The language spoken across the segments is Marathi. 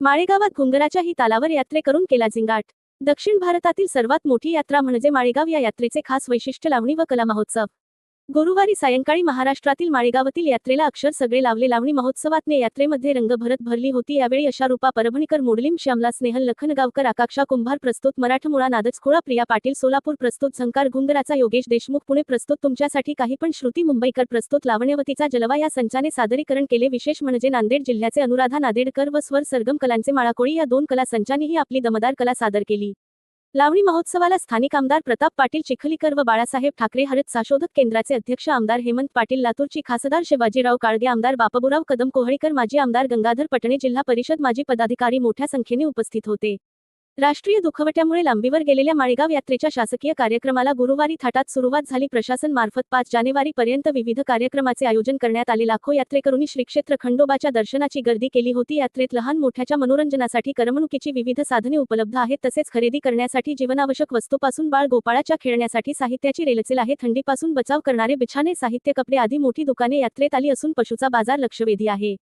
माळेगावात घुंगराच्याही तालावर यात्रे करून केला झिंगाट. दक्षिण भारतातील सर्वात मोठी यात्रा म्हणजे माळेगाव या यात्रेचे खास वैशिष्ट्य लावणी व कला महोत्सव गुरुवारी सायंकाळी महाराष्ट्रातील माळेगावातील यात्रेला अक्षर सगळे लावले. लावणी महोत्सवातने यात्रेमध्ये रंग भरत भरली होती. यावेळी अशारूपा परभणीकर मुडलीम श्यामला स्नेहल लखनगावकर आकाक्षा कुंभार प्रस्तुत मराठमोळा नादचखोळा प्रिया पाटील सोलापूर प्रस्तुत झंकार घुंगराचा योगेश देशमुख पुणे प्रस्तुत तुमच्यासाठी काही पण श्रुती मुंबईकर प्रस्तुत लावण्यवतीचा जलवा या संचाने सादरीकरण केले. विशेष म्हणजे नांदेड जिल्ह्याचे अनुराधा नादेडकर व स्वर सरगम कलांचे माळाकोळी या दोन कला संचांनीही आपली दमदार कला सादर केली. लावणी महोत्सवाला स्थानिक आमदार प्रताप पाटील चिखलीकर व बाळासाहेब ठाकरे हरित संशोधक केंद्राचे अध्यक्ष आमदार हेमंत पाटील लातूरची खासदार शिवाजीराव काळगे आमदार बापबुराव कदम कोहळीकर माजी आमदार गंगाधर पटणे जिल्हा परिषद माजी पदाधिकारी मोठ्या संख्येने उपस्थित होते. राष्ट्रीय दुखवट्यामुळे लांबीवर गेलेल्या माळेगाव यात्रेच्या शासकीय कार्यक्रमाला गुरुवारी थाटात सुरुवात झाली. प्रशासन मार्फत पाच जानेवारी पर्यंत विविध कार्यक्रमाचे आयोजन करण्यात आले. लाखो यात्रेकरूंनी श्रीक्षेत्र खंडोबाच्या दर्शनाची गर्दी केली होती. यात्रेत लहान मोठ्याच्या मनोरंजनासाठी करमणुकीची विविध साधने उपलब्ध आहेत. तसेच खरेदी करण्यासाठी जीवनावश्यक वस्तूपासून बाळ गोपाळाच्या खेळण्यासाठी साहित्याची रेलचेल आहे. थंडीपासून बचाव करणारे बिछाने साहित्य कपडे आदी मोठी दुकाने यात्रेत आली असून पशुचा बाजार लक्षवेधी आहे.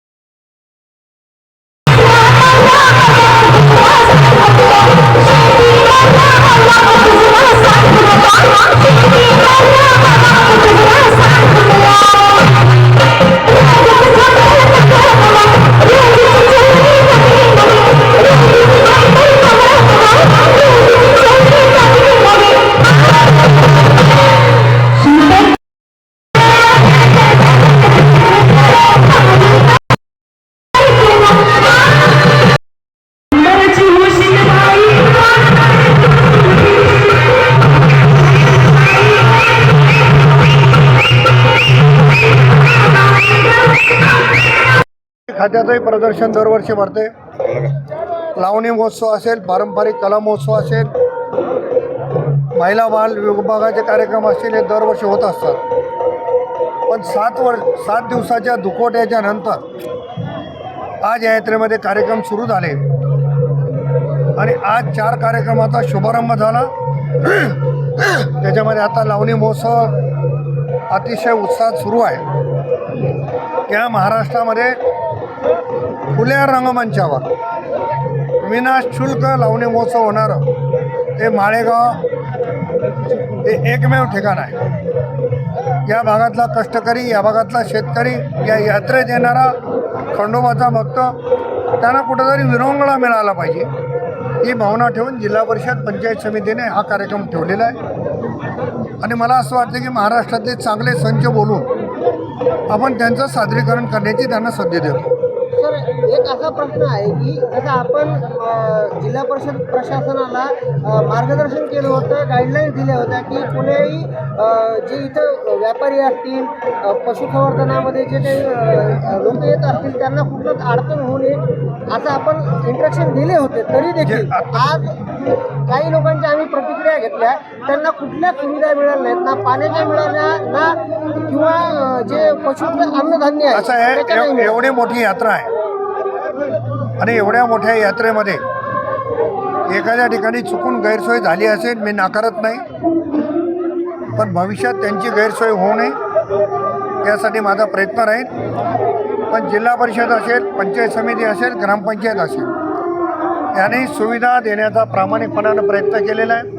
खात्याचंही प्रदर्शन दरवर्षी भरते. लावणी महोत्सव असेल पारंपरिक कला महोत्सव असेल महिला बाल विभागाचे कार्यक्रम असतील हे दरवर्षी होत असतात. पण सात वर्ष सात दिवसाच्या दुखवट्याच्या नंतर आज या यात्रेमध्ये कार्यक्रम सुरू झाले. आणि आज चार कार्यक्रमाचा शुभारंभ झाला. त्याच्यामध्ये आता लावणी महोत्सव अतिशय उत्साहात सुरू आहे. या महाराष्ट्रामध्ये खुल्या रंगमंचावर. विनाशुल्क लावणी महोत्सव होणारं. हे माळेगाव हे एकमेव ठिकाण आहे. या भागातला कष्टकरी या भागातला शेतकरी या यात्रेत येणारा खंडोबाचा भक्त त्यांना कुठेतरी विरंगुळा मिळाला पाहिजे. ही भावना ठेवून जिल्हा परिषद पंचायत समितीने हा कार्यक्रम ठेवलेला आहे. आणि मला असं वाटतं की महाराष्ट्रातले चांगले संच बोलून आपण त्यांचं सादरीकरण करण्याची त्यांना संधी देतो. só एक असा प्रश्न आहे की जसं आपण जिल्हा परिषद प्रशासनाला मार्गदर्शन केलं होतं गाईडलाईन्स दिल्या होत्या की कुणीही जे इथं व्यापारी असतील पशुसंवर्धनामध्ये जे काही लोक येत असतील त्यांना कुठलंच अडचण होऊ नये असं आपण इंस्ट्रक्शन दिले होते तरी देखील आज काही लोकांच्या आम्ही प्रतिक्रिया घेतल्या त्यांना कुठल्या सुविधा मिळाल्या नाहीत ना पाण्याच्या मिळाल्या ना किंवा जे पशुचं अन्नधान्य आहे. एवढी मोठी यात्रा आहे आणि एवढ्या मोठ्या यात्रेमध्ये एखाद्या ठिकाणी चुकून गैरसोय झाली असेल मी नाकारत नाही. पण भविष्यात त्यांची गैरसोय होऊ नये यासाठी माझा प्रयत्न राहील. पण जिल्हा परिषद असेल पंचायत समिती असेल ग्रामपंचायत असेल याने सुविधा देण्याचा प्रामाणिकपणानं प्रयत्न केलेला आहे.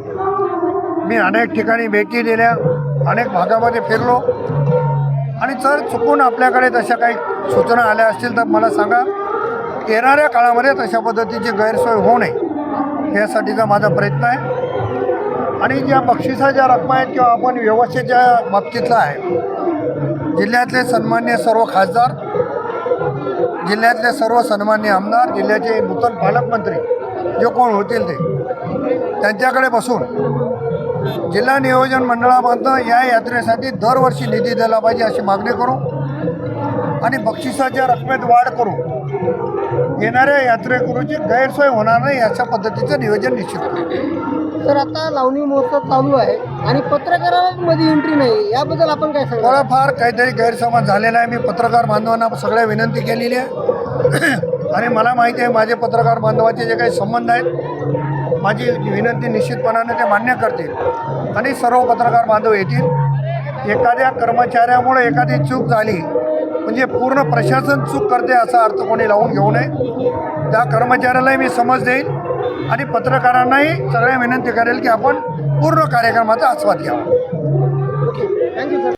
मी अनेक ठिकाणी भेटी दिल्या अनेक भागामध्ये फिरलो. आणि जर चुकून आपल्याकडे तशा काही सूचना आल्या असतील तर मला सांगा. येणाऱ्या काळामध्ये तशा पद्धतीची गैरसोय होऊ नये. यासाठीचा माझा प्रयत्न आहे. आणि ज्या बक्षिसाच्या रकमा आहेत किंवा आपण व्यवस्थेच्या बाबतीतला आहे जिल्ह्यातले सन्मान्य सर्व खासदार जिल्ह्यातले सर्व सन्मान्य आमदार जिल्ह्याचे नूतन पालकमंत्री जे कोण होतील ते त्यांच्याकडे बसून जिल्हा नियोजन मंडळामधनं या यात्रेसाठी दरवर्षी निधी दिला पाहिजे अशी मागणी करू आणि बक्षिसाच्या रकमेत वाढ करू. येणाऱ्या यात्रेकरूची गैरसोय होणार नाही अशा पद्धतीचं नियोजन निश्चित करू. तर आता लावणी महोत्सव चालू आहे आणि पत्रकारांमध्ये एंट्री नाही. याबद्दल आपण काय सांगा थोडाफार काहीतरी गैरसमज झालेला आहे. मी पत्रकार बांधवांना सगळ्या विनंती केलेली आहे. आणि मला माहिती आहे माझे पत्रकार बांधवाचे जे काही संबंध आहेत माझी विनंती निश्चितपणाने ते मान्य करतील. आणि सर्व पत्रकार बांधव येतील. एखाद्या कर्मचाऱ्यामुळे एखादी चूक झाली म्हणजे पूर्ण प्रशासन चूक करते असा अर्थ कोणी लावून घेऊ नये. त्या कर्मचाऱ्यालाही मी समज देईल आणि पत्रकारांनाही सगळ्या विनंती करेल की आपण पूर्ण कार्यक्रमाचा आस्वाद घ्यावा. Thank you sir